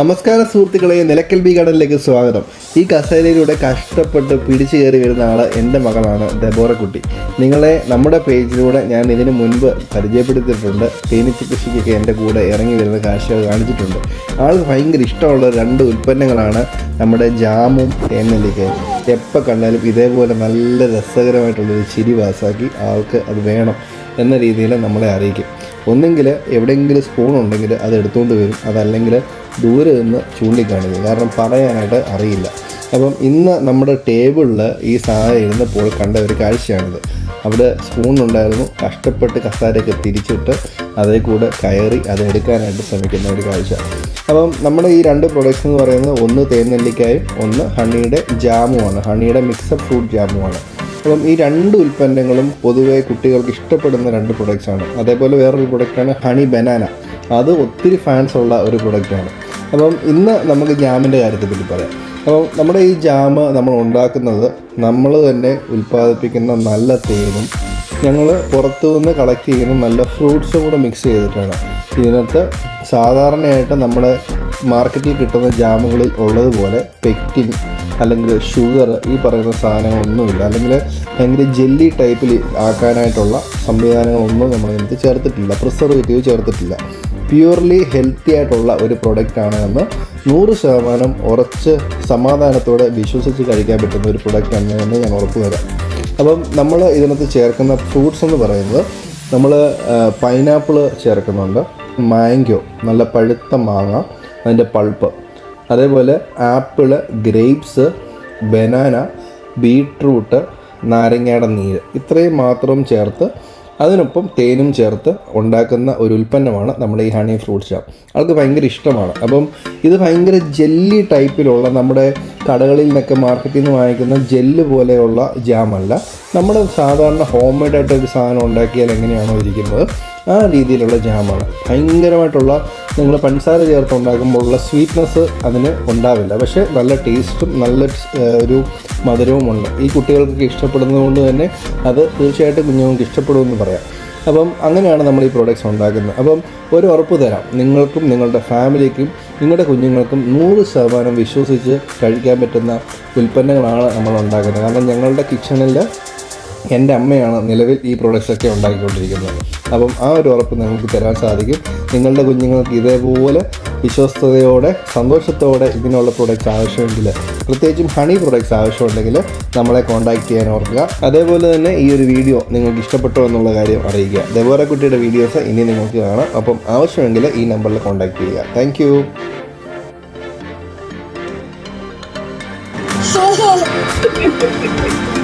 നമസ്കാരം സുഹൃത്തുക്കളെ നിലക്കൽ ബി ഗാർഡനിലേക്ക് സ്വാഗതം. ഈ കസേരയിലൂടെ കഷ്ടപ്പെട്ട് പിടിച്ചു കയറി വരുന്ന ആൾ എന്റെ മകളാണ് ദബോറക്കുട്ടി നിങ്ങളെ നമ്മുടെ പേജിലൂടെ ഞാൻ ഇതിനു മുൻപ് പരിചയപ്പെടുത്തിയിട്ടുണ്ട്. തേനീച്ച കൃഷിക്കൊക്കെ എന്റെ കൂടെ ഇറങ്ങി വരുന്ന കാഴ്ചകൾ കാണിച്ചിട്ടുണ്ട്. ആൾ ഭയങ്കര ഇഷ്ടമുള്ള രണ്ട് ഉൽപ്പന്നങ്ങളാണ് നമ്മുടെ ജാമും തേനെല്ലിക്കയും എപ്പോൾ കണ്ടാലും ഇതേപോലെ നല്ല രസകരമായിട്ടുള്ളൊരു ചിരി പാസാക്കി ആൾക്ക് അത് വേണം എന്ന രീതിയിൽ നമ്മളെ അറിയിക്കും. ഒന്നെങ്കിൽ എവിടെയെങ്കിലും സ്പൂൺ ഉണ്ടെങ്കിൽ അത് എടുത്തുകൊണ്ട് വരും. അതല്ലെങ്കിൽ ദൂരെ നിന്ന് ചൂണ്ടിക്കാണിക്കും കാരണം പറയാനായിട്ട് അറിയില്ല. അപ്പം ഇന്ന് നമ്മുടെ ടേബിളിൽ ഈ സാധനം ഇരുന്നപ്പോൾ കണ്ട ഒരു കാഴ്ചയാണിത്. അവിടെ സ്പൂൺ ഉണ്ടായിരുന്നു. കഷ്ടപ്പെട്ട് കസാരയൊക്കെ തിരിച്ചിട്ട് അതേ കൂടെ കയറി അത് എടുക്കാനായിട്ട് ശ്രമിക്കുന്ന ഒരു കാഴ്ച. അപ്പം നമ്മുടെ ഈ രണ്ട് പ്രൊഡക്ട്സ് എന്ന് പറയുന്നത് ഒന്ന് തേനെല്ലിക്കായും ഒന്ന് ഹണിയുടെ ജാമുമാണ്. ഹണിയുടെ മിക്സഡ് ഫ്രൂട്ട് ജാമുമാണ്. അപ്പം ഈ രണ്ട് ഉൽപ്പന്നങ്ങളും പൊതുവെ കുട്ടികൾക്ക് ഇഷ്ടപ്പെടുന്ന രണ്ട് പ്രൊഡക്ട്സ് ആണ്. അതേപോലെ വേറൊരു പ്രൊഡക്റ്റാണ് ഹണി ബനാന. അത് ഒത്തിരി ഫാൻസ് ഉള്ള ഒരു പ്രൊഡക്റ്റാണ് അപ്പം ഇന്ന് നമുക്ക് ജാമിന്റെ കാര്യത്തെ പറ്റി പറയാം. അപ്പം നമ്മുടെ ഈ ജാമ് നമ്മൾ ഉണ്ടാക്കുന്നത് നമ്മൾ തന്നെ ഉൽപ്പാദിപ്പിക്കുന്ന നല്ല തേനും ഞങ്ങൾ പുറത്തു നിന്ന് കളക്ട് ചെയ്യുന്ന നല്ല ഫ്രൂട്ട്സും കൂടെ മിക്സ് ചെയ്തിട്ടാണ്. ഇതിനകത്ത് സാധാരണയായിട്ട് നമ്മുടെ മാർക്കറ്റിൽ കിട്ടുന്ന ജാമുകളിൽ ഉള്ളതുപോലെ പെക്റ്റിൻ അല്ലെങ്കിൽ ഷുഗർ ഈ പറയുന്ന സാധനങ്ങളൊന്നുമില്ല. അല്ലെങ്കിൽ ഭയങ്കര ജെല്ലി ടൈപ്പിൽ ആക്കാനായിട്ടുള്ള സംവിധാനങ്ങളൊന്നും നമ്മൾ ഇതിനകത്ത് ചേർത്തിട്ടില്ല. പ്രിസർവേറ്റീവ് ചേർത്തിട്ടില്ല. പ്യുവർലി ഹെൽത്തി ആയിട്ടുള്ള ഒരു പ്രൊഡക്റ്റാണ് എന്ന് നൂറ് ശതമാനം ഉറച്ച് സമാധാനത്തോടെ വിശ്വസിച്ച് കഴിക്കാൻ പറ്റുന്ന ഒരു പ്രൊഡക്റ്റാണ് എന്ന് ഞാൻ ഉറപ്പ് തരാം അപ്പം നമ്മൾ ഇതിനകത്ത് ചേർക്കുന്ന ഫ്രൂട്ട്സ് എന്ന് പറയുന്നത് നമ്മൾ പൈനാപ്പിൾ ചേർക്കുന്നുണ്ട് മാങ്കോ നല്ല പഴുത്ത മാങ്ങ അതിന്റെ പൾപ്പ് അതേപോലെ ആപ്പിൾ ഗ്രേപ്സ് ബനാന ബീട്രൂട്ട് നാരങ്ങയുടെ നീര് ഇത്രയും മാത്രം ചേർത്ത് അതിനൊപ്പം തേനും ചേർത്ത് ഉണ്ടാക്കുന്ന ഒരു ഉൽപ്പന്നമാണ് നമ്മുടെ ഈ ഹണി ഫ്രൂട്ട് ജാം അവർക്ക് ഭയങ്കര ഇഷ്ടമാണ്. അപ്പം ഇത് ഭയങ്കര ജെല്ലി ടൈപ്പിലുള്ള നമ്മുടെ കടകളിൽ നിന്നൊക്കെ മാർക്കറ്റിൽ നിന്ന് വാങ്ങിക്കുന്ന ജെല്ല് പോലെയുള്ള ജാമല്ല നമ്മൾ സാധാരണ ഹോം മെയ്ഡായിട്ട് ഒരു സാധനം ഉണ്ടാക്കിയാൽ എങ്ങനെയാണോ ഇരിക്കുന്നത്? ആ രീതിയിലുള്ള ജാമാണ് ഭയങ്കരമായിട്ടുള്ള നിങ്ങൾ പഞ്ചസാര ചേർത്ത് ഉണ്ടാക്കുമ്പോൾ ഉള്ള സ്വീറ്റ്നെസ് അതിന് ഉണ്ടാവില്ല. പക്ഷേ നല്ല ടേസ്റ്റും നല്ല ഒരു മധുരവുമുണ്ട് ഈ കുട്ടികൾക്കൊക്കെ ഇഷ്ടപ്പെടുന്നതുകൊണ്ട് തന്നെ അത് തീർച്ചയായിട്ടും കുഞ്ഞുങ്ങൾക്ക് ഇഷ്ടപ്പെടുമെന്ന് പറയാം. അപ്പം അങ്ങനെയാണ് നമ്മൾ ഈ പ്രോഡക്റ്റ്സ് ഉണ്ടാക്കുന്നത്. അപ്പം ഒരു ഉറപ്പ് തരാം. നിങ്ങൾക്കും നിങ്ങളുടെ ഫാമിലിക്കും നിങ്ങളുടെ കുഞ്ഞുങ്ങൾക്കും നൂറ് ശതമാനം വിശ്വസിച്ച് കഴിക്കാൻ പറ്റുന്ന ഉൽപ്പന്നങ്ങളാണ് നമ്മൾ ഉണ്ടാക്കുന്നത്. കാരണം ഞങ്ങളുടെ കിച്ചണിൽ എന്റെ അമ്മയാണ് നിലവിൽ ഈ പ്രോഡക്റ്റ്സ് ഒക്കെ ഉണ്ടാക്കിക്കൊണ്ടിരിക്കുന്നത്. അപ്പം ആ ഒരു ഉറപ്പ് നിങ്ങൾക്ക് തരാൻ സാധിക്കും. നിങ്ങളുടെ കുഞ്ഞുങ്ങൾക്ക് ഇതേപോലെ വിശ്വസ്തയോടെ സന്തോഷത്തോടെ ഇതിനുള്ള പ്രോഡക്റ്റ്സ് ആവശ്യമെങ്കിൽ പ്രത്യേകിച്ചും ഹണി പ്രോഡക്റ്റ്സ് ആവശ്യമുണ്ടെങ്കിൽ നമ്മളെ കോൺടാക്റ്റ് ചെയ്യാൻ ഓർക്കുക. അതേപോലെ തന്നെ ഈ ഒരു വീഡിയോ നിങ്ങൾക്ക് ഇഷ്ടപ്പെട്ടോ എന്നുള്ള കാര്യം അറിയിക്കുക. ദേവോര കുട്ടിയുടെ വീഡിയോസ് ഇനി നിങ്ങൾക്ക് കാണാം. അപ്പം ആവശ്യമെങ്കിൽ ഈ നമ്പറിൽ കോൺടാക്ട് ചെയ്യുക. Thank you Hehehe